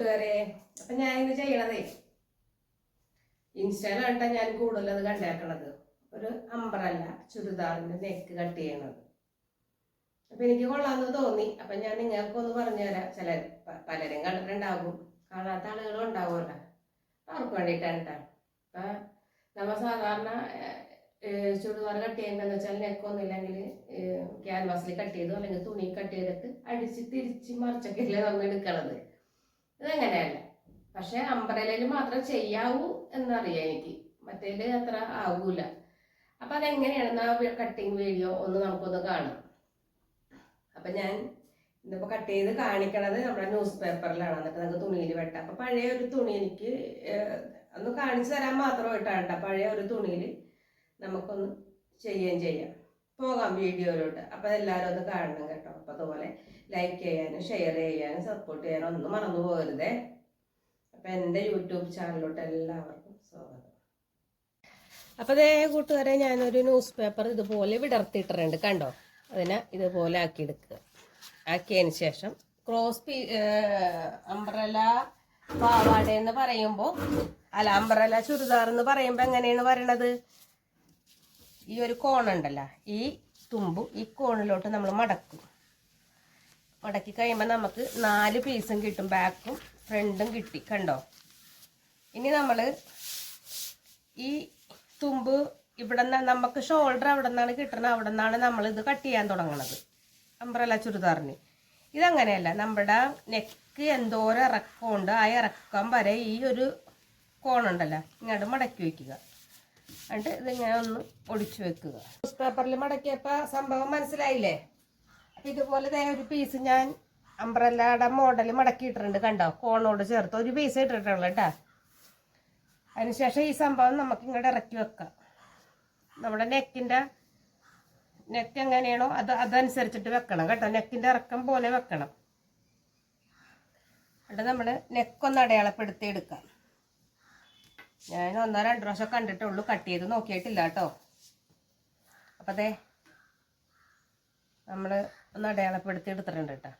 കൂട്ടുകാരെ അപ്പൊ ഞാൻ ഇത് ചെയ്യണതേ. ഇൻസ്റ്റയിലാണ് ഞാൻ കൂടുതലത് കണ്ടേക്കണത്. ഒരു അമ്പറല്ല ചുരിദാറിന്റെ നെക്ക് കട്ട് ചെയ്യണത്. അപ്പൊ എനിക്ക് കൊള്ളാന്ന് തോന്നി. അപ്പൊ ഞാൻ നിങ്ങൾക്ക് നിങ്ങൾക്കൊന്ന് പറഞ്ഞുതരാം. ചില പലരും കണ്ടിട്ടുണ്ടാകും. കാണാത്ത ആളുകളും ഉണ്ടാവുമല്ലോ. അവർക്ക് വേണ്ടിട്ടാണ് കേട്ടോ അപ്പൊ നമ്മ സാധാരണ ചുരിദാർ കട്ട് ചെയ്യുമ്പോൾ വെച്ചാൽ നെക്കൊന്നും ക്യാൻവാസിൽ കട്ട് ചെയ്തു അല്ലെങ്കിൽ തുണി കട്ട് ചെയ്തിട്ട് അടിച്ച് തിരിച്ച് മറിച്ചൊക്കെ അല്ലേ നമ്മൾ എടുക്കണത്. ഇതങ്ങനെയല്ല പക്ഷെ അമ്പറലയിൽ മാത്രം ചെയ്യാവൂ എന്നറിയാം എനിക്ക്. മറ്റേൽ അത്ര ആവൂല. അപ്പൊ അതെങ്ങനെയാണെന്ന് ആ കട്ടിങ് വീഡിയോ ഒന്ന് നമുക്കൊന്ന് കാണാം. അപ്പൊ ഞാൻ ഇന്നിപ്പോ കട്ട് ചെയ്ത് കാണിക്കണത് നമ്മുടെ ന്യൂസ് പേപ്പറിലാണ് എന്നിട്ട് നമുക്ക് തുണിയിൽ വെട്ടാം. അപ്പൊ പഴയ ഒരു തുണി എനിക്ക് ഒന്ന് കാണിച്ചു തരാൻ മാത്രമായിട്ടാണ് കേട്ടോ പഴയ ഒരു തുണിയിൽ നമുക്കൊന്ന് ചെയ്യുകയും ചെയ്യാം. പോകാം വീഡിയോയിലോട്ട്. അപ്പോൾ എല്ലാവരും അത് കാണണം കേട്ടോ. അപ്പോൾ അതുപോലെ ലൈക്ക് ചെയ്യാനും ഷെയർ ചെയ്യാനും സപ്പോർട്ട് ചെയ്യാനും ഒന്നും മറന്നു പോകരുതേ. അപ്പൊ എന്റെ യൂട്യൂബ് ചാനലിലോട്ട് എല്ലാവർക്കും സ്വാഗതം. അപ്പൊ അതേ കൂട്ടുകാരെ ഞാനൊരു ന്യൂസ് പേപ്പർ ഇതുപോലെ വിടർത്തിയിട്ടുണ്ട് കണ്ടോ? അതിനെ ഇതുപോലെ ആക്കിയെടുക്കുക. ആക്കിയതിന് ശേഷം ക്രോസ് പീ അംബ്രല പാവാട എന്ന് പറയുമ്പോൾ അല്ല അംബ്രല ചുരിദാർ എന്ന് പറയുമ്പോൾ എങ്ങനെയാണ് പറയണത്? ഈ ഒരു കോണുണ്ടല്ലോ ഈ തുമ്പ് ഈ കോണിലോട്ട് നമ്മൾ മടക്കും. മടക്കി കഴിയുമ്പോൾ നമുക്ക് നാല് പീസും കിട്ടും ബാക്കും ഫ്രണ്ടും കിട്ടി കണ്ടോ? ഇനി നമ്മൾ ഈ തുമ്പ് ഇവിടെ നിന്ന് നമുക്ക് ഷോൾഡർ അവിടെ നിന്നാണ് കിട്ടണത് അവിടെ നിന്നാണ് നമ്മൾ ഇത് കട്ട് ചെയ്യാൻ തുടങ്ങണത്. അംബ്രല ചുരിദാറിന്. ഇതങ്ങനെയല്ല നമ്മുടെ നെക്ക് എന്തോരം ഇറക്കമുണ്ട് ആ ഇറക്കം വരെ ഈ ഒരു കോണുണ്ടല്ലോ ഇങ്ങോട്ട് മടക്കി വെക്കുക എന്നിട്ട് ഇതിങ്ങനെ ഒന്ന് ഒടിച്ചു വെക്കുക. ന്യൂസ് പേപ്പറിൽ മടക്കിയപ്പോൾ സംഭവം മനസ്സിലായില്ലേ? അപ്പം ഇതുപോലെ തന്നെ ഒരു പീസ് ഞാൻ അംബ്രല്ലയുടെ മോഡൽ മടക്കിയിട്ടുണ്ട് കണ്ടോ? കോണോട് ചേർത്ത് ഒരു പീസ് ഇട്ടിട്ടുള്ളൂ കേട്ടോ. അതിനുശേഷം ഈ സംഭവം നമുക്ക് ഇങ്ങോട്ട് ഇറക്കി വെക്കാം. നമ്മുടെ നെക്കിന്റെ നെക്ക് എങ്ങനെയാണോ അത് അതനുസരിച്ചിട്ട് വെക്കണം കേട്ടോ. നെക്കിന്റെ ഇറക്കം പോലെ വെക്കണം. എന്നിട്ട് നമ്മൾ നെക്കൊന്ന് അടയാളപ്പെടുത്തി എടുക്കാം ഞാൻ ഒന്നോ രണ്ടു പ്രാവശ്യം കണ്ടിട്ടുള്ളൂ കട്ട് ചെയ്ത് നോക്കിയിട്ടില്ല കേട്ടോ. അപ്പം അതെ നമ്മൾ ഒന്ന് അടയാളപ്പെടുത്തി എടുത്തിട്ടുണ്ട് കേട്ടോ.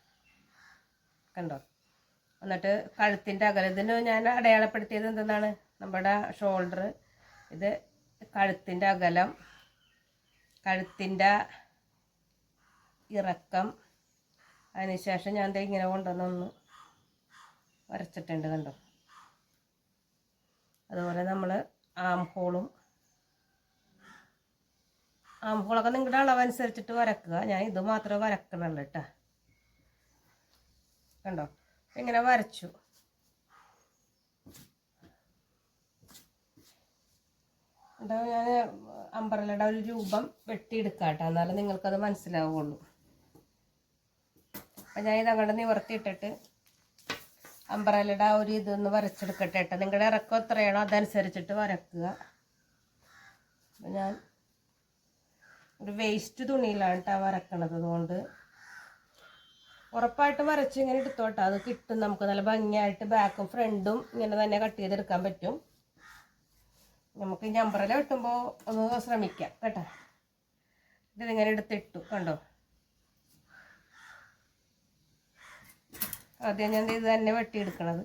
കണ്ടോ? എന്നിട്ട് കഴുത്തിന്റെ അകലത്തിന് ഞാൻ അടയാളപ്പെടുത്തിയത് എന്തെന്നാണ്? നമ്മുടെ ഷോൾഡർ ഇത് കഴുത്തിന്റെ അകലം കഴുത്തിന്റെ ഇറക്കം. അതിനുശേഷം ഞാൻ ഇങ്ങനെ കൊണ്ടുവന്നൊന്ന് വരച്ചിട്ടുണ്ട് കണ്ടോ? അതുപോലെ നമ്മൾ ആം ഹോളും ആം ഹോളൊക്കെ നിങ്ങളുടെ അളവനുസരിച്ചിട്ട് വരക്കുക. ഞാൻ ഇത് മാത്രമേ വരക്കണുള്ളൂ കേട്ടോ കണ്ടോ? ഇങ്ങനെ വരച്ചു. കേട്ടോ ഞാൻ അമ്പറലയുടെ ഒരു രൂപം വെട്ടിയെടുക്കാം കേട്ടോ എന്നാലും നിങ്ങൾക്കത് മനസ്സിലാവുള്ളൂ. അപ്പം ഞാൻ ഇതങ്ങോട്ട് നിവർത്തിയിട്ടിട്ട് അമ്പറലയുടെ ആ ഒരു ഇതൊന്ന് വരച്ചെടുക്കട്ടെ കേട്ടോ നിങ്ങളുടെ ഇറക്കം എത്രയാണോ അതനുസരിച്ചിട്ട് വരക്കുക. ഞാൻ ഒരു വേസ്റ്റ് തുണിയിലാണ് കേട്ടോ വരക്കണത് അതുകൊണ്ട് ഉറപ്പായിട്ട് വരച്ച് ഇങ്ങനെ എടുത്തോട്ടെ അത് കിട്ടും നമുക്ക്. നല്ല ഭംഗിയായിട്ട് ബാക്കും ഫ്രണ്ടും ഇങ്ങനെ തന്നെ കട്ട് ചെയ്തെടുക്കാൻ പറ്റും. നമുക്ക് ഈ നമ്പറിൽ വെട്ടുമ്പോൾ ഒന്ന് ശ്രമിക്കാം കേട്ടോ. ഇതിങ്ങനെ എടുത്തിട്ടു. കണ്ടോ? ആദ്യം ഞാൻ ഇത് തന്നെ വെട്ടിയെടുക്കണത്.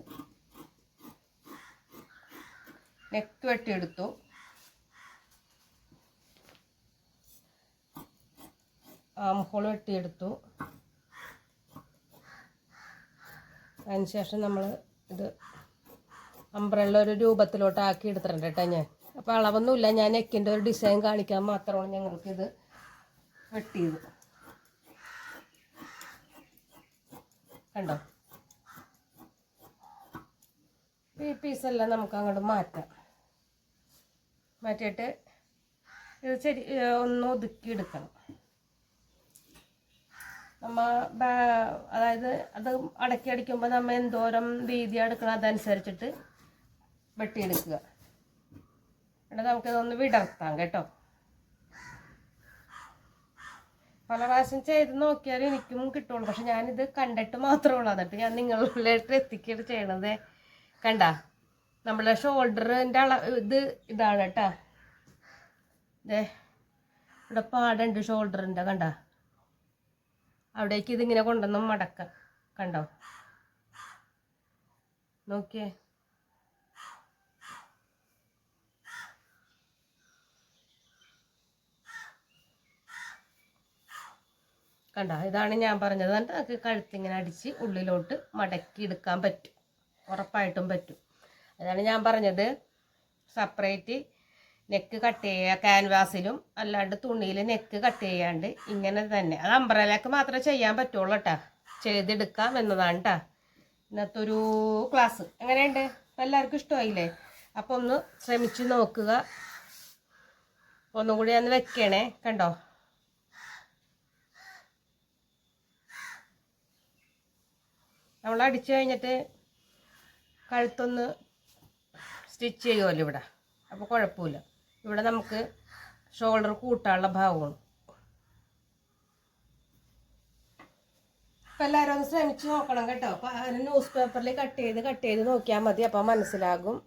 നെക്ക് വെട്ടിയെടുത്തു. Arm hole വെട്ടിയെടുത്തു. അതിനുശേഷം നമ്മൾ ഇത് അംബ്രല്ല ഒരു രൂപത്തിലോട്ട് ആക്കി എടുത്തിട്ടുണ്ട് കേട്ടോ ഞാൻ. അപ്പോൾ അളവൊന്നുമില്ല. ഞാൻ നെക്കിന്റെ ഒരു ഡിസൈൻ കാണിക്കാൻ മാത്രമാണ് ഞങ്ങൾക്കിത് വെട്ടിയത്. കണ്ടോ? ഈ പീസെല്ലാം നമുക്ക് അങ്ങോട്ട് മാറ്റാം. മാറ്റിയിട്ട് ഇത് ശരി ഒന്ന് ഒതുക്കി എടുക്കണം. നമ്മ അതായത് അത് അടക്കി അടിക്കുമ്പോൾ നമ്മൾ എന്തോരം വീതി എടുക്കണം അതനുസരിച്ചിട്ട് വെട്ടിയെടുക്കുക. എന്നിട്ട് നമുക്കിതൊന്ന് വിടർത്താം കേട്ടോ. പല പ്രാവശ്യം ചെയ്ത് നോക്കിയാലും എനിക്കും കിട്ടുള്ളൂ. പക്ഷെ ഞാനിത് കണ്ടിട്ട് മാത്രമേ ഉള്ളൂ. എന്നിട്ട് ഞാൻ നിങ്ങളിലേക്ക് എത്തിക്കരുത് ചെയ്യണത്. കണ്ട? നമ്മളെ ഷോൾഡറിന്റെ അള ഇത് ഇതാണ് കേട്ടാ. ദേ ഇവിടെ പാടുണ്ട് ഷോൾഡറിന്റെ കണ്ട? അവിടേക്ക് ഇതിങ്ങനെ കൊണ്ടുവന്ന് മടക്ക. കണ്ടോ? നോക്കിയേ. കണ്ട? ഇതാണ് ഞാൻ പറഞ്ഞത്. എന്നിട്ട് കഴുത്തിങ്ങനെ അടിച്ച് ഉള്ളിലോട്ട് മടക്കി എടുക്കാൻ പറ്റും. ഉറപ്പായിട്ടും പറ്റും. അതാണ് ഞാൻ പറഞ്ഞത്. സെപ്പറേറ്റ് നെക്ക് കട്ട് ചെയ്യുക ക്യാൻവാസിലും അല്ലാണ്ട് തുണിയിൽ നെക്ക് കട്ട് ചെയ്യാണ്ട് ഇങ്ങനെ തന്നെ. അത് അമ്പ്രലക്ക് മാത്രമേ ചെയ്യാൻ പറ്റുള്ളൂ കേട്ടാ ചെയ്തെടുക്കാം എന്നതാണ് കേട്ടാ ഇന്നത്തെ ഒരു ക്ലാസ് എങ്ങനെയുണ്ട്? എല്ലാവർക്കും ഇഷ്ടമായില്ലേ? അപ്പോൾ ഒന്ന് ശ്രമിച്ച് നോക്കുക. ഒന്നും കൂടി ഒന്ന് വെക്കണേ. കണ്ടോ? നമ്മൾ അടിച്ചു കഴിഞ്ഞിട്ട് കഴുത്തൊന്ന് സ്റ്റിച്ച് ചെയ്യുമല്ലോ ഇവിടെ. അപ്പോൾ കുഴപ്പമില്ല. ഇവിടെ നമുക്ക് ഷോൾഡർ കൂട്ടാനുള്ള ഭാഗമാണ്. അപ്പം എല്ലാവരും ഒന്ന് ശ്രമിച്ച് നോക്കണം കേട്ടോ. അപ്പം ന്യൂസ് പേപ്പറിൽ കട്ട് ചെയ്ത് കട്ട് ചെയ്ത് നോക്കിയാൽ മതി. അപ്പോൾ മനസ്സിലാകും.